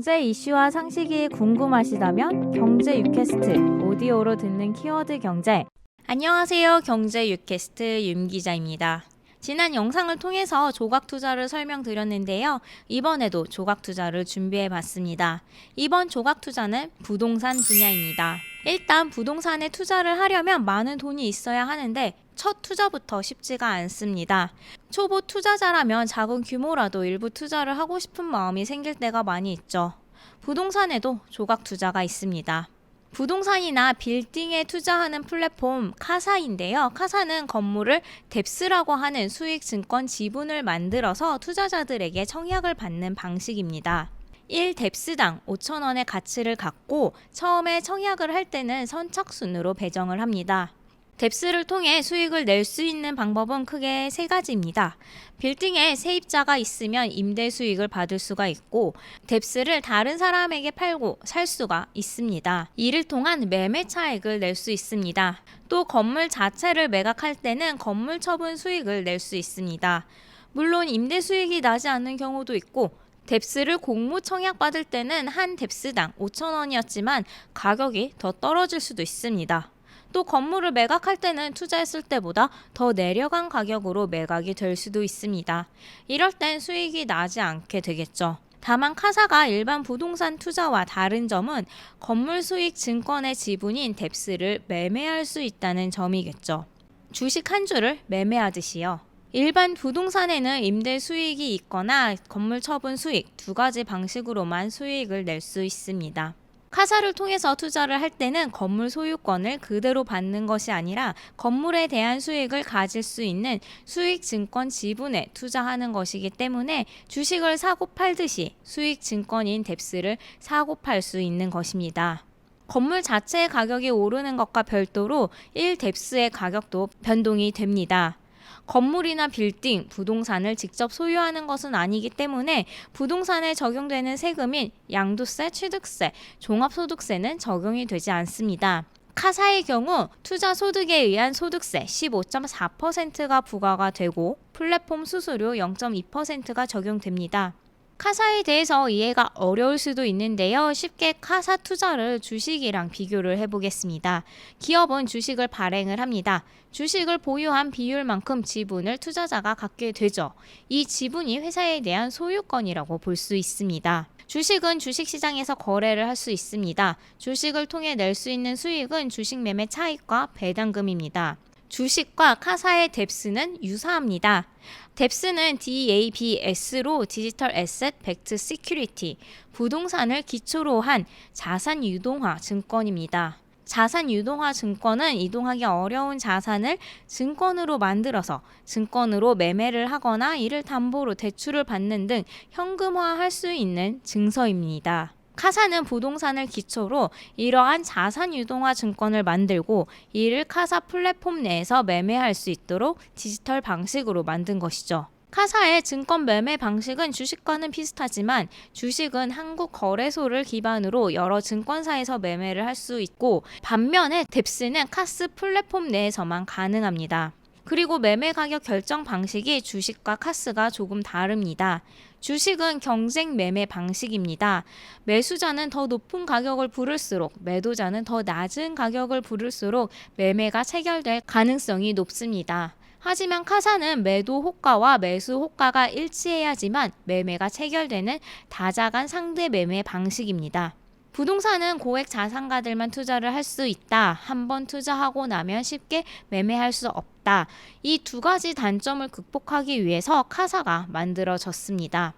경제 이슈와 상식이 궁금하시다면 경제 유캐스트 오디오로 듣는 키워드 경제 안녕하세요. 경제 유캐스트 윤 기자입니다. 지난 영상을 통해서 조각 투자를 설명드렸는데요. 이번에도 조각 투자를 준비해 봤습니다. 이번 조각 투자는 부동산 분야입니다. 일단 부동산에 투자를 하려면 많은 돈이 있어야 하는데 첫 투자부터 쉽지가 않습니다. 초보 투자자라면 작은 규모라도 일부 투자를 하고 싶은 마음이 생길 때가 많이 있죠. 부동산에도 조각 투자가 있습니다. 부동산이나 빌딩에 투자하는 플랫폼 카사인데요. 카사는 건물을 뎁스라고 하는 수익 증권 지분을 만들어서 투자자들에게 청약을 받는 방식입니다. 1뎁스당 5천원의 가치를 갖고 처음에 청약을 할 때는 선착순으로 배정을 합니다. 뎁스를 통해 수익을 낼 수 있는 방법은 크게 세 가지입니다. 빌딩에 세입자가 있으면 임대 수익을 받을 수가 있고 뎁스를 다른 사람에게 팔고 살 수가 있습니다. 이를 통한 매매 차익을 낼 수 있습니다. 또 건물 자체를 매각할 때는 건물 처분 수익을 낼 수 있습니다. 물론 임대 수익이 나지 않는 경우도 있고 뎁스를 공모 청약 받을 때는 한 뎁스당 5천원이었지만 가격이 더 떨어질 수도 있습니다. 또 건물을 매각할 때는 투자했을 때보다 더 내려간 가격으로 매각이 될 수도 있습니다. 이럴 땐 수익이 나지 않게 되겠죠. 다만 카사가 일반 부동산 투자와 다른 점은 건물 수익 증권의 지분인 뎁스를 매매할 수 있다는 점이겠죠. 주식 한 주를 매매하듯이요. 일반 부동산에는 임대 수익이 있거나 건물 처분 수익 두 가지 방식으로만 수익을 낼 수 있습니다. 카사를 통해서 투자를 할 때는 건물 소유권을 그대로 받는 것이 아니라 건물에 대한 수익을 가질 수 있는 수익 증권 지분에 투자하는 것이기 때문에 주식을 사고 팔듯이 수익 증권인 뎁스를 사고 팔 수 있는 것입니다. 건물 자체의 가격이 오르는 것과 별도로 1뎁스의 가격도 변동이 됩니다. 건물이나 빌딩, 부동산을 직접 소유하는 것은 아니기 때문에 부동산에 적용되는 세금인 양도세, 취득세, 종합소득세는 적용이 되지 않습니다. 카사의 경우 투자 소득에 의한 소득세 15.4%가 부과가 되고 플랫폼 수수료 0.2%가 적용됩니다. 카사에 대해서 이해가 어려울 수도 있는데요. 쉽게 카사 투자를 주식이랑 비교를 해보겠습니다. 기업은 주식을 발행을 합니다. 주식을 보유한 비율만큼 지분을 투자자가 갖게 되죠. 이 지분이 회사에 대한 소유권이라고 볼 수 있습니다. 주식은 주식시장에서 거래를 할 수 있습니다. 주식을 통해 낼 수 있는 수익은 주식 매매 차익과 배당금입니다. 주식과 카사의 뎁스는 유사합니다. 뎁스는 DABS로 디지털 에셋 백트 시큐리티, 부동산을 기초로 한 자산 유동화 증권입니다. 자산 유동화 증권은 이동하기 어려운 자산을 증권으로 만들어서 증권으로 매매를 하거나 이를 담보로 대출을 받는 등 현금화할 수 있는 증서입니다. 카사는 부동산을 기초로 이러한 자산 유동화 증권을 만들고 이를 카사 플랫폼 내에서 매매할 수 있도록 디지털 방식으로 만든 것이죠. 카사의 증권 매매 방식은 주식과는 비슷하지만 주식은 한국 거래소를 기반으로 여러 증권사에서 매매를 할 수 있고 반면에 뎁스는 카스 플랫폼 내에서만 가능합니다. 그리고 매매 가격 결정 방식이 주식과 카스가 조금 다릅니다. 주식은 경쟁 매매 방식입니다. 매수자는 더 높은 가격을 부를수록 매도자는 더 낮은 가격을 부를수록 매매가 체결될 가능성이 높습니다. 하지만 카사는 매도 호가와 매수 호가가 일치해야지만 매매가 체결되는 다자간 상대 매매 방식입니다. 부동산은 고액 자산가들만 투자를 할 수 있다. 한번 투자하고 나면 쉽게 매매할 수 없다. 이 두 가지 단점을 극복하기 위해서 카사가 만들어졌습니다.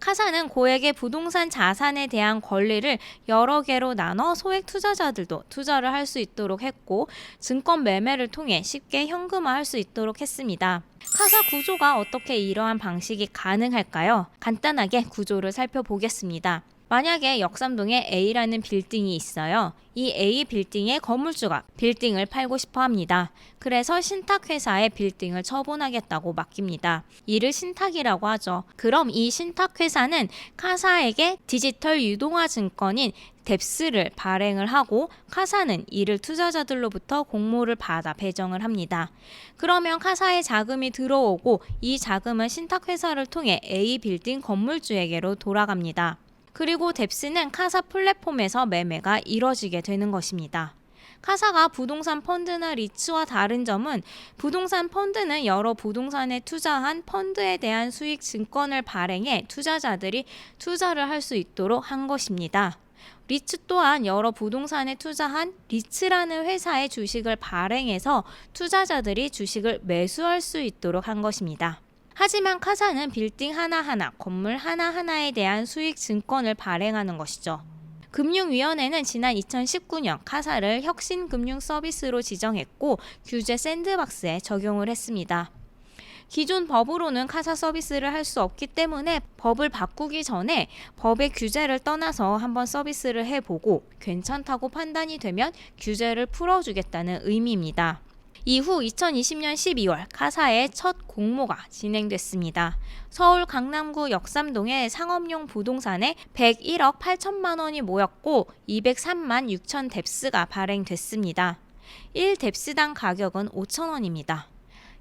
카사는 고액의 부동산 자산에 대한 권리를 여러 개로 나눠 소액 투자자들도 투자를 할 수 있도록 했고 증권 매매를 통해 쉽게 현금화할 수 있도록 했습니다. 카사 구조가 어떻게 이러한 방식이 가능할까요? 간단하게 구조를 살펴보겠습니다. 만약에 역삼동에 A라는 빌딩이 있어요. 이 A 빌딩의 건물주가 빌딩을 팔고 싶어 합니다. 그래서 신탁회사에 빌딩을 처분하겠다고 맡깁니다. 이를 신탁이라고 하죠. 그럼 이 신탁회사는 카사에게 디지털 유동화 증권인 뎁스를 발행을 하고 카사는 이를 투자자들로부터 공모를 받아 배정을 합니다. 그러면 카사에 자금이 들어오고 이 자금은 신탁회사를 통해 A 빌딩 건물주에게로 돌아갑니다. 그리고 뎁스는 카사 플랫폼에서 매매가 이뤄지게 되는 것입니다. 카사가 부동산 펀드나 리츠와 다른 점은 부동산 펀드는 여러 부동산에 투자한 펀드에 대한 수익 증권을 발행해 투자자들이 투자를 할 수 있도록 한 것입니다. 리츠 또한 여러 부동산에 투자한 리츠라는 회사의 주식을 발행해서 투자자들이 주식을 매수할 수 있도록 한 것입니다. 하지만 카사는 빌딩 하나하나, 건물 하나하나에 대한 수익 증권을 발행하는 것이죠. 금융위원회는 지난 2019년 카사를 혁신금융 서비스로 지정했고 규제 샌드박스에 적용을 했습니다. 기존 법으로는 카사 서비스를 할 수 없기 때문에 법을 바꾸기 전에 법의 규제를 떠나서 한번 서비스를 해보고 괜찮다고 판단이 되면 규제를 풀어주겠다는 의미입니다. 이후 2020년 12월 카사의 첫 공모가 진행됐습니다. 서울 강남구 역삼동의 상업용 부동산에 101억 8천만 원이 모였고 203만 6천 뎁스가 발행됐습니다. 1 뎁스당 가격은 5천 원입니다.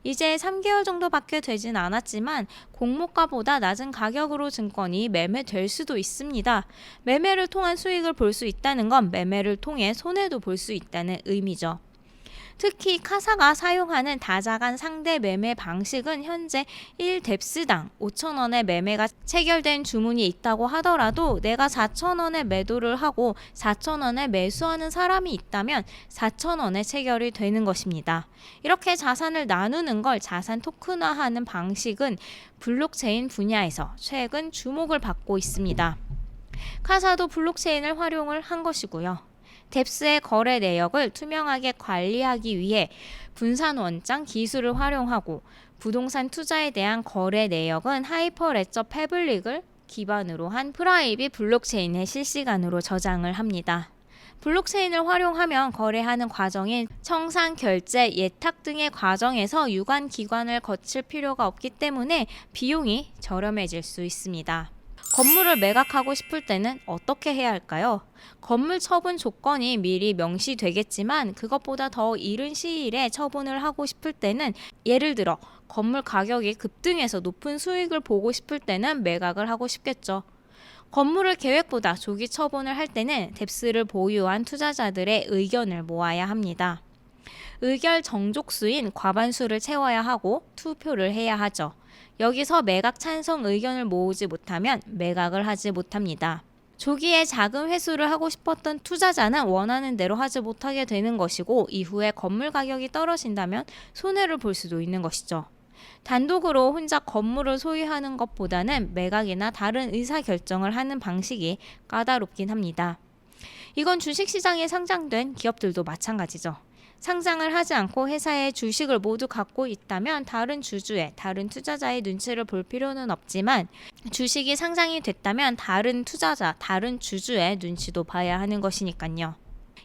이제 3개월 정도밖에 되진 않았지만 공모가보다 낮은 가격으로 증권이 매매될 수도 있습니다. 매매를 통한 수익을 볼 수 있다는 건 매매를 통해 손해도 볼 수 있다는 의미죠. 특히 카사가 사용하는 다자간 상대 매매 방식은 현재 1뎁스당 5천원의 매매가 체결된 주문이 있다고 하더라도 내가 4천원에 매도를 하고 4천원에 매수하는 사람이 있다면 4천원에 체결이 되는 것입니다. 이렇게 자산을 나누는 걸 자산 토큰화하는 방식은 블록체인 분야에서 최근 주목을 받고 있습니다. 카사도 블록체인을 활용을 한 것이고요. 뎁스의 거래 내역을 투명하게 관리하기 위해 분산 원장 기술을 활용하고 부동산 투자에 대한 거래 내역은 하이퍼레저 패블릭을 기반으로 한 프라이빗 블록체인에 실시간으로 저장을 합니다. 블록체인을 활용하면 거래하는 과정인 청산, 결제, 예탁 등의 과정에서 유관 기관을 거칠 필요가 없기 때문에 비용이 저렴해질 수 있습니다. 건물을 매각하고 싶을 때는 어떻게 해야 할까요? 건물 처분 조건이 미리 명시되겠지만 그것보다 더 이른 시일에 처분을 하고 싶을 때는 예를 들어 건물 가격이 급등해서 높은 수익을 보고 싶을 때는 매각을 하고 싶겠죠. 건물을 계획보다 조기 처분을 할 때는 뎁스를 보유한 투자자들의 의견을 모아야 합니다. 의결 정족수인 과반수를 채워야 하고 투표를 해야 하죠. 여기서 매각 찬성 의견을 모으지 못하면 매각을 하지 못합니다. 조기에 자금 회수를 하고 싶었던 투자자는 원하는 대로 하지 못하게 되는 것이고 이후에 건물 가격이 떨어진다면 손해를 볼 수도 있는 것이죠. 단독으로 혼자 건물을 소유하는 것보다는 매각이나 다른 의사 결정을 하는 방식이 까다롭긴 합니다. 이건 주식시장에 상장된 기업들도 마찬가지죠. 상장을 하지 않고 회사의 주식을 모두 갖고 있다면 다른 주주의, 다른 투자자의 눈치를 볼 필요는 없지만 주식이 상장이 됐다면 다른 투자자, 다른 주주의 눈치도 봐야 하는 것이니까요.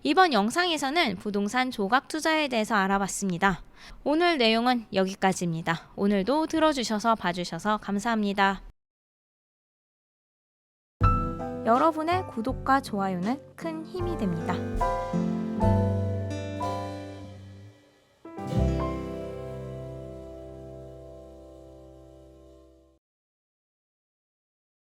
이번 영상에서는 부동산 조각 투자에 대해서 알아봤습니다. 오늘 내용은 여기까지입니다. 오늘도 들어주셔서 봐주셔서 감사합니다. 여러분의 구독과 좋아요는 큰 힘이 됩니다.